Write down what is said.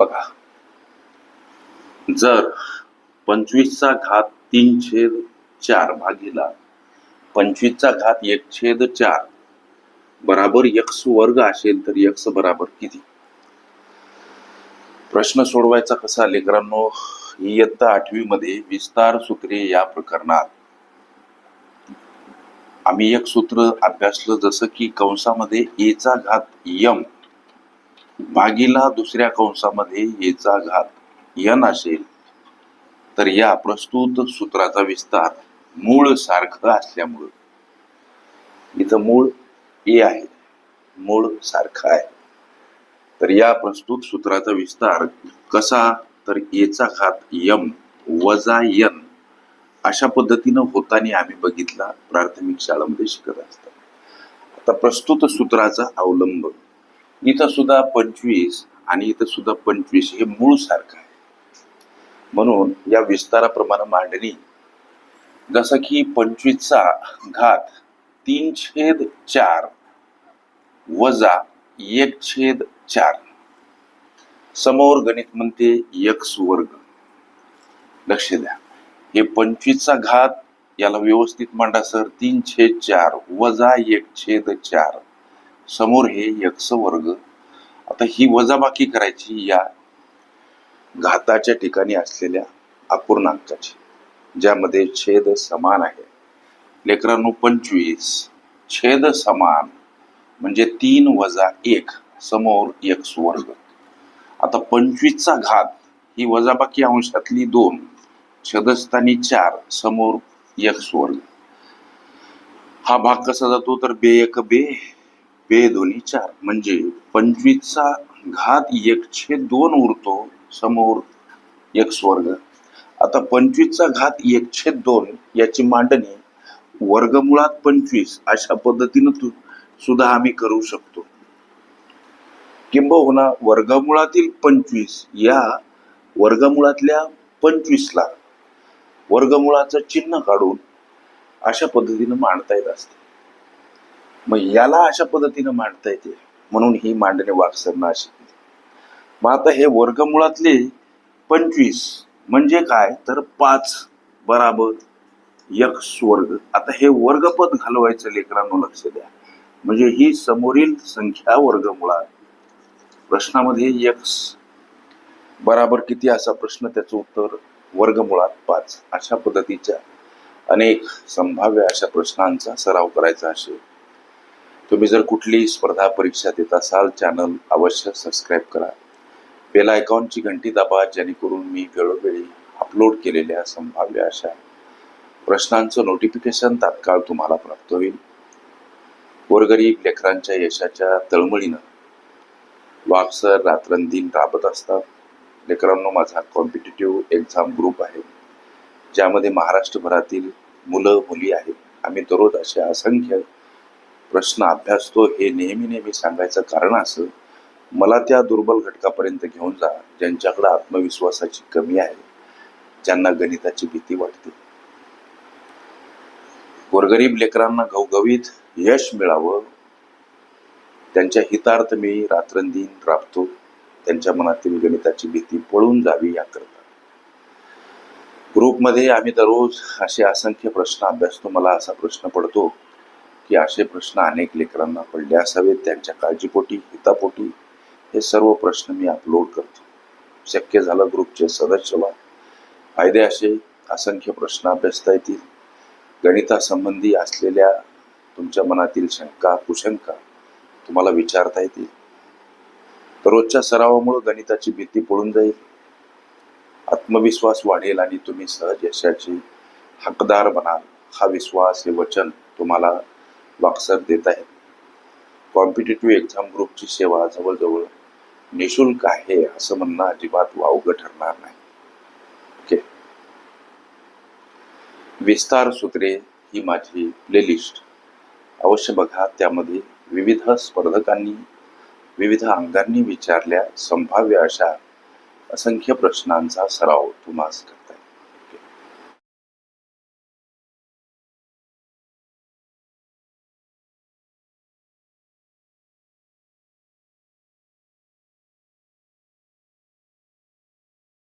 बघा. जर पंचवीसचा घात तीन छेद चार भागीला पंचवीसचा घात एक छेद चार बराबर यक्ष वर्ग असेल तर यक्स बराबर किती? प्रश्न सोडवायचा कसा लेकरांनो? इयत्ता आठवी मध्ये विस्तार सूत्रे या प्रकरणात. आम्ही एक सूत्र अभ्यासलं जसं की कंसामध्ये एचा घात यम भागीला दुसऱ्या कंसामध्ये येचा घात यन असेल तर या प्रस्तुत सूत्राचा विस्तार मूळ सारखं असल्यामुळं. इथं मूळ ए आहे मूळ सारखं आहे. तर या प्रस्तुत सूत्राचा विस्तार कसा तर एचा घात यम वजा यन अशा पद्धतीनं होताना आम्ही बघितला प्राथमिक शाळेमध्ये शिकत असतो आता प्रस्तुत सूत्राचा अवलंब इथं सुद्धा पंचवीस आणि इथं सुद्धा पंचवीस हे मूळ सारखं आहे. म्हणून या विस्ताराप्रमाणे मांडणी जसं की पंचवीसचा घात तीन छेद चार वजा एक छेद चार. समोर गणित म्हणते यक्स वर्ग लक्ष द्या. हे पंचवीसचा घात याला व्यवस्थित मांडा सर. तीन छेद चार वजा एक छेद चार. समोर हे यक्स वर्ग आता ही वजाबाकी करायची या घाताच्या ठिकाणी असलेल्या अपूर्णांकाची ज्यामध्ये छेद समान आहे. लेकरांनो पंचवीस. छेद समान म्हणजे तीन वजा एक समोर एक वर्ग आता पंचवीसचा घात ही वजाबाकी अंशातली दोन छदस्थानी चार समोर एक वर्ग हा भाग कसा जातो? तर बे एक बे बे चार. म्हणजे पंचवीसचा घात एक दोन उरतो समोर एक वर्ग आता पंचवीसचा घात एक दोन याची मांडणी वर्गमुळात पंचवीस अशा पद्धतीनं सुद्धा आम्ही करू शकतो. किंबहुना वर्गमुळातील पंचवीस या वर्गमुळातल्या पंचवीसला वर्गमुळाचं चिन्ह काढून अशा पद्धतीनं मांडता येत असते. मग याला अशा पद्धतीनं मांडता येते. म्हणून ही मांडणी वाकसरनं अशी केली. मग आता हे वर्गमुळातले पंचवीस म्हणजे काय? तर पाच बराबर यक्स वर्ग आता हे वर्गपद घालवायचं लेकरांनो लक्ष द्या. म्हणजे ही समोरील संख्या वर्गमुळात. प्रश्नामध्ये यक्स बराबर किती असा प्रश्न? त्याचं उत्तर वर्गमुळात पाच. अशा पद्धतीच्या अनेक संभाव्य अशा प्रश्नांचा सराव करायचा असेल. तुम्ही जर कुठलीही स्पर्धा परीक्षा देत असाल चॅनल अवश्य सबस्क्राईब करा. बेल आयकॉनची घंटी दाबा जेणेकरून मी वेळोवेळी अपलोड केलेल्या संभाव्य अशा प्रश्नांचं नोटिफिकेशन तात्काळ तुम्हाला प्राप्त होईल. गोरगरीब लेकरांच्या यशाच्या तळमळीनं वाक्सर रात्रंदिन राबत असतात. लेकरांनो माझा कॉम्पिटेटिव्ह एक्झाम ग्रुप आहे ज्यामध्ये महाराष्ट्रभरातील मुलं मुली आहेत. आम्ही दररोज असे असंख्य प्रश्न अभ्यासतो हे नेहमी नेहमी सांगायचं कारण असं मला त्या दुर्बल घटकापर्यंत घेऊन जा ज्यांच्याकडे आत्मविश्वासाची कमी आहे ज्यांना गणिताची भीती वाटते. गोरगरीब लेकरांना घवघवीत यश मिळावं त्यांच्या हितार्थ मी रात्रंदिन राबतो त्यांच्या मनातील गणिताची भीती पळून जावी याकरता. ग्रुपमध्ये आम्ही दररोज असे असंख्य प्रश्न अभ्यासतो मला असा प्रश्न पडतो की असे प्रश्न अनेक लेकरांना पडले असावेत त्यांच्या काळजीपोटी हितापोटी हे सर्व प्रश्न मी अपलोड करतो. शक्य झालं ग्रुपचे सदस्य व्हा. फायदे असे असंख्य प्रश्न अभ्यासता येतील. गणितासंबंधी असलेल्या तुमच्या मनातील शंका कुशंका तुम्हाला विचारता येतील. दररोजच्या सरावामुळे गणिताची भीती पळून जाईल. आत्मविश्वास वाढेल आणि तुम्ही सहज यशाची हकदार बनाल. हा विश्वास हे वचन तुम्हाला बॉक्सर देत आहेत कॉम्पिटेटिव्ह एक्झाम ग्रुपची सेवा जवळजवळ निशुल्क आहे असं म्हणणं अजिबात वावगं ठरणार नाही. ओके विस्तार सूत्रे ही माझी प्लेलिस्ट अवश्य बघा त्यामध्ये विविध स्पर्धकांनी विविध अंगांनी विचारल्या संभाव्य अशा असंख्य प्रश्नांचा सराव तुम्हाला